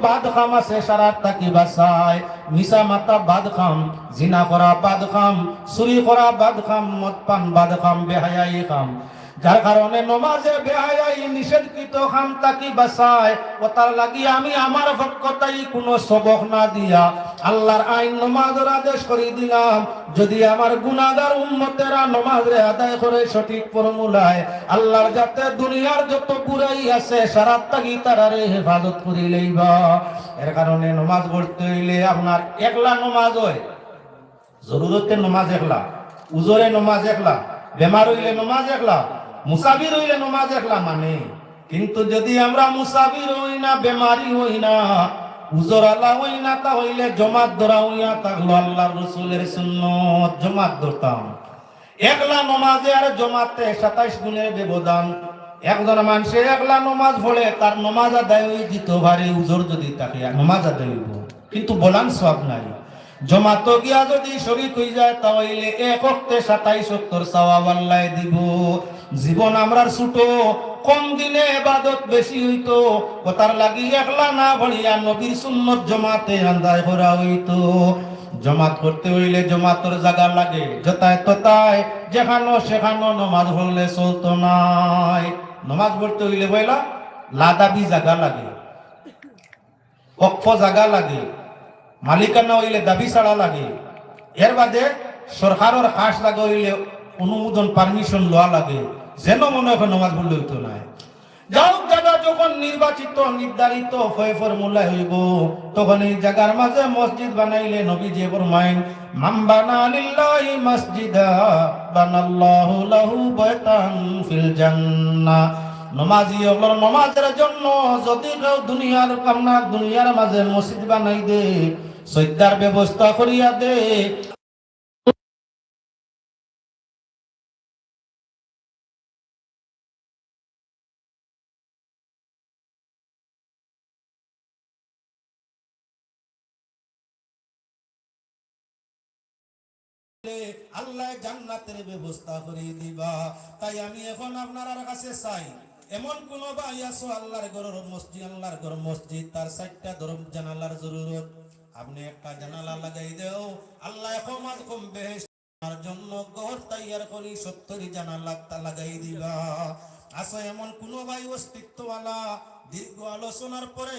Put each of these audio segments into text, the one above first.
বাদ খাম আছে বাদ খাম জিনা বাদ খাম বাদ খাম মদ বাদ খাম বেহায়াই খাম। যার কারণে নমাজে বেহায়াই নিষেধকৃত খাম তাকি বাসায় ও তার লাগি আমি আমার ভক্ততাই কোনো সবক না দিয়া আল্লাহর আইন নমাজের আদেশ করে দিলাম। যদি আমার গুনাগার উম্মতেরা নমাজরে আদায় করে সঠিক ফর্মুলায়, আল্লাহর যাতে দুনিয়ার যত বুড়াই আছে সারাত তাকি তারারে হেফাজত করি লইবা? এর কারণে নমাজ পড়তে হইলে আপনার একলা নমাজ হয়। জরুরতে নমাজ একলা, উজরে নমাজ একলা, বেমার হইলে নমাজ একলা, মুসাফির হইলে নমাজ একলা মানে। কিন্তু যদি আমরা মুসাফির হই না, বেমারি হই না উজর আল্লাহ হই না তা হইলে জমাত ধরা হইয়া থাকল আল্লাহ রসুলের সুন্নত, জমাত ধরতাম। একলা নমাজে আর জমাতে সাতাইশ গুণের ব্যবধান। একজন মানুষে একলা নমাজ পড়ে, তার নমাজ আদায় হয়ে দিত ভারে উজর যদি তাকে নমাজ আদায় হইব। কিন্তু বলান সব নাই। জমাত গিয়া যদি শরীর হয়ে যায়, তাহলে এক অক্টে সাতাইশ সত্তর সওয়াব আল্লাহ দিব। জীবন আমরার ছোট, কম দিনে এবাদত বেশি হইতো। কথার লাগি একলা না ভরিয়া নবীর সুন্নত জমাতে আন্দায় করা হইতো। জমাত করতে হইলে জমাতর জায়গা লাগে যতায় ততায় যেখানো সেখানো নমাজ পড়লে চলতো নাই। নমাজ পড়তে হইলে বইলা, লাদাবি জায়গা লাগে অক্ষ জায়গা লাগে, মালিকানা হইলে দাবি ছাড়া লাগে। এর বাদে সরকারের কাজ লাগে হইলে অনুমোদন পারমিশন লওয়া লাগে। যেন মনে হয় নমাজ পড়লে হইতো নাই। যাও জায়গা যখন নির্বাচিত, নির্ধারিত হয়ে ফর্মুলা হইব, তখন এই জায়গার মাঝে মসজিদ বানাইলে নবী যে ফরমাইন লাহু নমাজের জন্য যদি দুনিয়ার কামনা দুনিয়ার মাঝে মসজিদ বানাই দে সৈদার ব্যবস্থা করিয়া দে আল্লাহ জান্নাতের ব্যবস্থা করে দিবা। তাই আমি এখন আপনার কাছে চাই, এমন কোন ভাই আছো আল্লাহর ঘরের মসজিদ, আল্লাহর ঘর মসজিদ, তার চারটা ধরম জানালার জরুরত। আপনি একটা জানালা লাগাই দেও, আল্লাহ কমাত কম তার জন্য ঘর তৈয়ার করি, সত্তরি জানালা লাগাই দিবা। আসো এমন কোন ভাই অস্তিত্বওয়ালা, দীর্ঘ আলোচনার পরে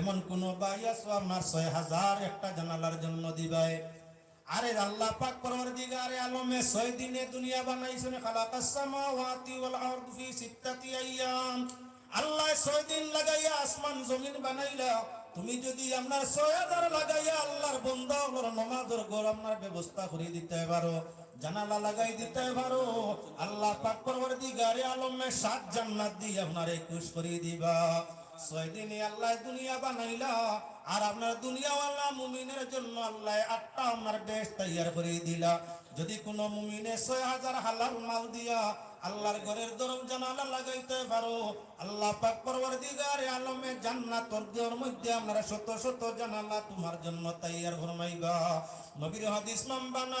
এমন কোন বাইয়া সো আপনার ছয় হাজার একটা জানালার জন্য দিবাই আরে আল্লাহ পাক পরমার দিগারে আলমে ছয় দিনে দুনিয়া বানাইছেন খালাকাস সামাওয়াতি ওয়াল আরদ ফি সিত্তাতি আইয়াম। আল্লাহ ছয় দিন লাগাইয়া আসমান জমিন বানাইলা। তুমি যদি আপনার ছয় হাজার লাগাইয়া আল্লাহর বন্ধা নমাজের গোর আপনার ব্যবস্থা করে দিতে পারো, জানালা লাগাই দিতে পারো, আল্লাহ পাক পরবর্তীকারে আলমে সাত জান্নাত দিয়ে আপনার একুশ করে দিবা। ছয় দিনে আল্লাহ দুনিয়া বানাইলা, আর আপনার দুনিয়াওয়ালা মুমিনের জন্য আল্লাহ আটটা আপনার বেশ তৈয়ার করে দিলা। যদি কোন মুমিনে ছয় হাজার হালাল মাল দিয়া আল্লাহর ঘরের দরম জানালা লাগাইতে পারো, আল্লাহ পাক পরবর্তীকারে আলমে জান্নাতর দেওয়ার মধ্যে আমরা শত শত জানালা তোমার জন্য তৈয়ার ফরমাইবা। নবীর হাদিস মান বানা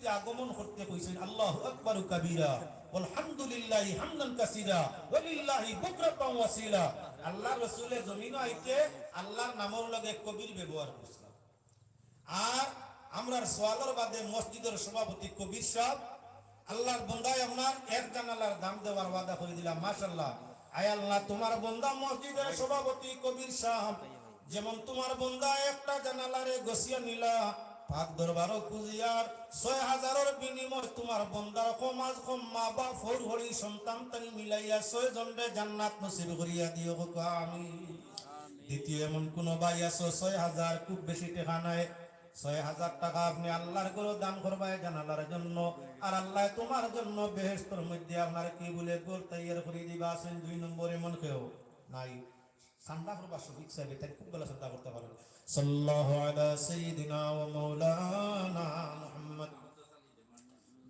পৃথিবীতে আগমন করতে কইছেন আল্লাহু আকবার জমিন এক দাম দেওয়ার তোমার বন্দা মসজিদের সভাপতি কবির সাহেব, যেমন তোমার বন্দা একটা জানালারে গসিয়া নিলা পাক দরবার কুজিয়ার ছয় হাজারের বিনিময় তোমার বন্দার কমাজ কম মা বা ফোর হরি সন্তান তানি মিলাইয়া ছয় জনরে জান্নাত নসিব করিয়া দিও আমি। দ্বিতীয় এমন কোন ভাই আছো, ছয় হাজার খুব বেশি টাকা নাই। ছয় হাজার টাকা আপনি আল্লাহর করে দান করবাই জানালার জন্য। আর আল্লাহ তোমার জন্য বেহেস্তর মধ্যে আপনার কি বলে গোল তৈয়ার করে দিবা? আছেন দুই নম্বর এমন কেউ নাই। সান্ডা করবা শফিক সাহেব তাই খুব ভালো শ্রদ্ধা করতে পারেন সাল্লাল্লাহু আলা সাইয়্যিদিনা ওয়া মাওলানা মুহাম্মদ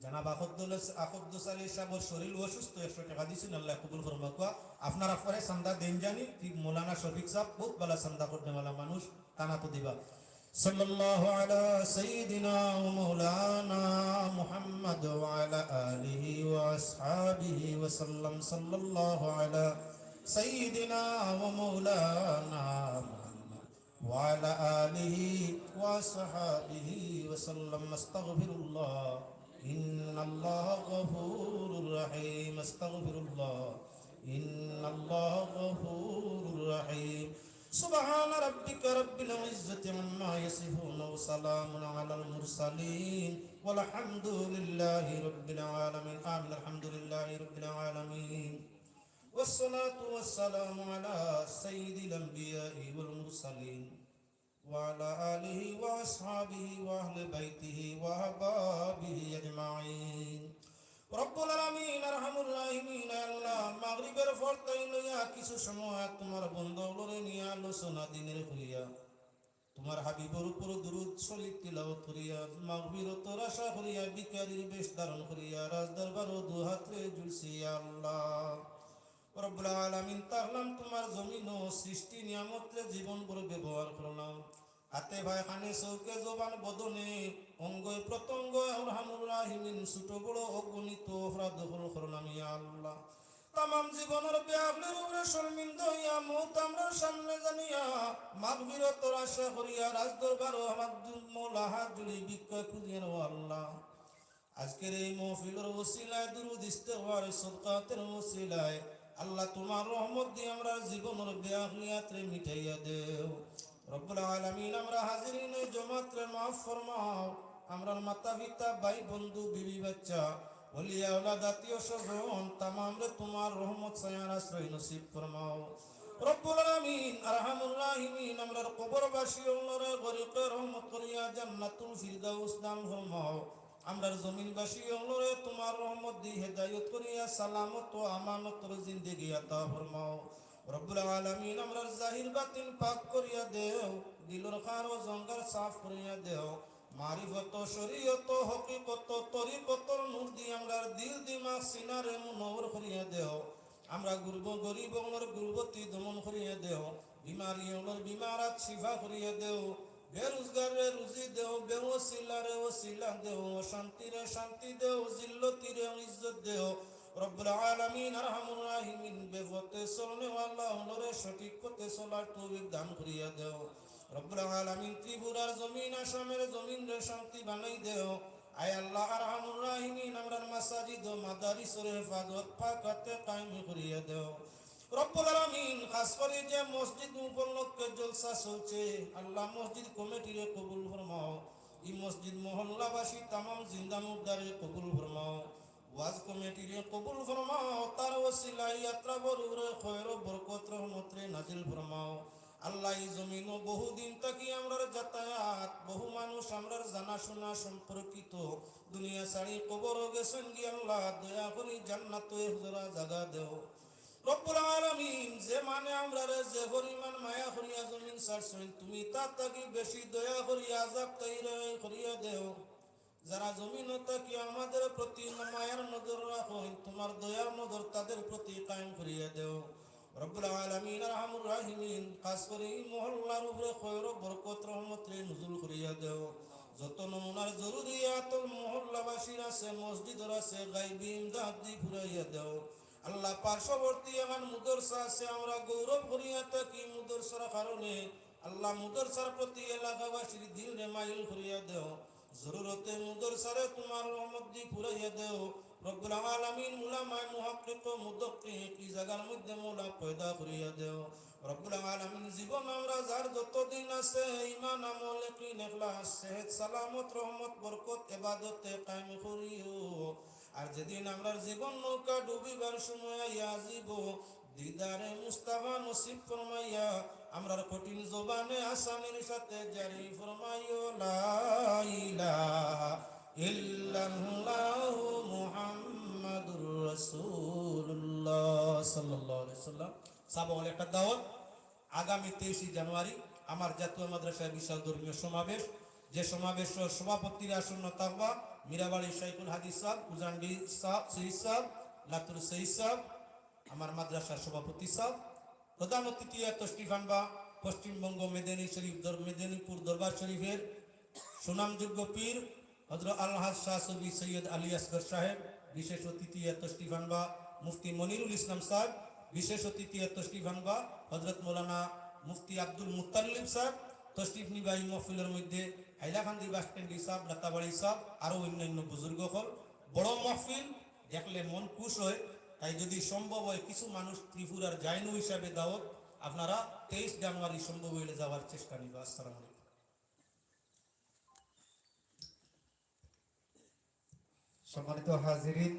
জানাব আখদ্দুল আখদ্দুস আলী সাহেব শরীর অসুস্থ একশো টাকা দিয়েছেন আল্লাহ কবুল ফরমা কুয়া আপনারা পরে সান্দা দেন জানি ঠিক মৌলানা শফিক সাহেব বহুত ভালো সান্দা করতে वाला মানুষ তানা তো দিবা صلى الله على سيدنا ومولانا محمد وعلى آله وأصحابه وسلم صلى الله على سيدنا ومولانا محمد وعلى آله وصحابه وسلم استغفر الله إن الله غفور رحيم استغفر الله إن الله غفور رحيم سبحان ربك رب العزة عما يصفون وسلام على المرسلين والحمد لله رب العالمين آمين الحمد لله رب العالمين والصلاة والسلام على سيد الأنبياء والمرسلين وعلى آله وأصحابه وأهل بيته وأحبابه أجمعين রব্বুল আলামিন আরহামুর রাহিমিন আল্লাহ মাগরিবের ফরতাই লইয়া কিছু সময় তোমার বন্ধুগুলোরে নিয়ে আলোচনা দিনের করিয়া তোমার হাবিবর উপর দুরুদ শরীফ তিলাওয়াত করিয়া মাগফিরতর আশা করিয়া বিকারির বেশ ধারণ করিয়া রাজ দরবার দু হাতে জুলছি আল্লাহ রব্বুল আলামিন তাহলাম তোমার জমিন ও সৃষ্টি নিয়ামতরে জীবন করে ব্যবহার করলাম হাতে ভাই খানে চৌকে জবান বদনে, অঙ্গই প্রত্যঙ্গ রাহিমিন, ছোট বড় অগণিত অপরাধ হল করলাম ইয়া আল্লাহ। তামাম জীবনের ব্যাগলের উপরে শর্মিন্দ হইয়া মৌত আমরা সামনে জানিয়া মাগবিরতর আশা করিয়া রাজ দরবার আমার মৌলা হাত জুড়ে বিক্ষয় খুঁজিয়ে ও আল্লাহ। আজকের এই মহফিলের ওসিলায়, দুরুদ ইস্তেগফার সদকাতের ওসিলায় আল্লাহ তোমার রহমত দিয়ে আমরা জীবনের ব্যাগলিয়াত্রে মিটাইয়া দেও। রব্বুল আলামিন, আমরা হাজিরিন, জমাত্রে মাফ ফরমাও। আমরার মাতা পিতা ভাই বন্ধু বিবি, বাচ্চা বলিয়া ওলাদ, আত্মীয় স্বজন তামাম রে তোমার রহমত সায়ার আশ্রয় নসিব ফরমাও। রব্বুল আলামিন, আরহামুর রাহিমিন, আমরার কবরবাসী ওলরে গরিকে রহমত করিয়া জান্নাতুল ফিরদাউস দান ফরমাও। আমরার জমিনবাসী ওলরে তোমার রহমত দি হেদায়েত করিয়া সালামত ও আমানতর জিন্দেগি আতা ফরমাও। রব্বুল আলামিন আমরার জাহির বাতিন পাক করিয়া দেও, দিলর খার ও জঙ্গার সাফ করিয়া দেও। মারিফত, শরীয়ত, হকিকত তরিকত নূর দি আমরার দিল দিমাগ সিনারে মুনওর করিয়া দেও। আমরা গুরব গরিব গুরবতী দমন করিয়া দেও, বিমারি বিমারাত শিফা করিয়া দেও। বেরোজগারে রুজি দেও বেওসিলারে ওসিলা দেও, শান্তিরে শান্তি দেও, জিল্লতিরে ইজ্জত দেও। রব্বুল আলামিন, আরহামুর রাহিমিন, বেফতে চলনে ওয়াল্লাহ হলরে সঠিক পথে চলার তৌফিক দান করিয়া দেও। রব্বুল আলামিন, ত্রিপুরার জমিন, আসামের জমিন রে শান্তি বানাই দেও। আয় আল্লাহ, আরহামুর রাহিমিন, আমরার মাসাজিদ ও মাদারিসের হেফাজত পাকাতে কায়েম করিয়া দেও। রব্বুল উপলক্ষে জলসা চলছে, আল্লাহ মসজিদ কমিটিরে কবুল ফরমাও। এই মসজিদ মহল্লাবাসী তামাম জিন্দা মুদ্দারে কবুল ফরমাও। ওয়াজ কমিটিরে কবুল ফরমাও, তার ওসিলাই যাত্রা নাজিল ফরমাও। আল্লাহ এই জমিন বহুদিন থাকি আমরার যাতায়াত, বহু মানুষ আমরার জানাশোনা সম্পর্কিত। দুনিয়া ছাড়ি কবর গেছেন গি আল্লাহ, দয়া জান্নাত হুজরা জাগা দেও। রব্বুল যে মানে আমরা যে পরিমাণ মায়া করিয়া জমিন ছাড়ছেন, তুমি তার থাকি বেশি দয়া করিয়া আজাব তাইরে করিয়া দেও। যারা জমিন থাকি আমাদের প্রতি মায়ার নজর রাখো, তোমার দয়ার নজর তাদের প্রতি কায়েম করিয়া দেও। রব্বুল আলামিন, আরহামুর রাহিমিন, খাস করে মহল্লার উপরে খয়র বরকত, রহমতে নজুল করিয়া দেও। যত নমুনার জরুরিয়াত মহল্লাবাসীর আছে, মসজিদর আছে, গাইবি ইমদাদ দি ফুরাইয়া দেও। আল্লাহ পার্শ্ববর্তী আমার মুদরসা আছে, আমরা গৌরব করিয়া থাকি মুদরসার কারণে? আল্লাহ মুদরসার প্রতি এলাকাবাসীর দিল রে মাইল করিয়া দেও। জরুরতে মুদরসারে তোমার রহমত দি ফুরাইয়া দেও। রব্বুল আলামিন মুলামায় মুহাক্কিক মুদক্কিক কি জায়গার মধ্যে মোলা পয়দা করিয়া দেও। রব্বুল আলামিন জীবন আমরা যার যতদিন আছে, ঈমান, আমল ইয়াকিন ইখলাস, সেহত, সালামত, রহমত, বরকত ইবাদতে কায়েম করিও। আর যেদিন আমরার জীবন নৌকা ডুবিবার সময় জীব দিদারে মুস্তাফা নসিব ফরমাইয়া, আমরার কঠিন জবানে আসানের সাথে জারি ফরমাইও একটা আগামী তেইশে জানুয়ারি আমার জাতীয় মাদ্রাসায় বিশাল ধর্মীয় সমাবেশ। যে সমাবেশ সভাপতির আসন্ন থাকবা মীরাবাড়ি শাইকুল হাদিস সাহ উজান্ডি সাহ শহীদ সাহ লাতুর শহীদ সাহ আমার মাদ্রাসার সভাপতি সাহ প্রধান অতিথি তস্টিফান বা পশ্চিমবঙ্গ মেদিনী শরীফ মেদিনীপুর দরবার শরীফের সুনামযোগ্য পীর হজরত আল্লাহ শাহ সবি সৈয়দ আলী আসগর সাহেব, বিশেষ অতিথি তস্টিফান বা মুফতি মনিরুল ইসলাম সাহেব, বিশেষ অতিথি তশরিফ আনবা হজরত মৌলানা মুফতি আব্দুল মুতাল্লিব সাহেব। তশরিফ নিবাহী মহফিলের মধ্যে হাইলাকান্দি বাস স্ট্যান্ড হিসাব সব আরও অন্যান্য বুজুর্গ হল। বড় মহফিল, দেখলে মন খুশ হয়। তাই যদি সম্ভব হয়, কিছু মানুষ ত্রিপুরার জাইনু হিসাবে দাওয়াত, আপনারা তেইশ জানুয়ারি সম্ভব হইলে যাওয়ার চেষ্টা নিব। আসসালাম সম্মানিত হাজিরিন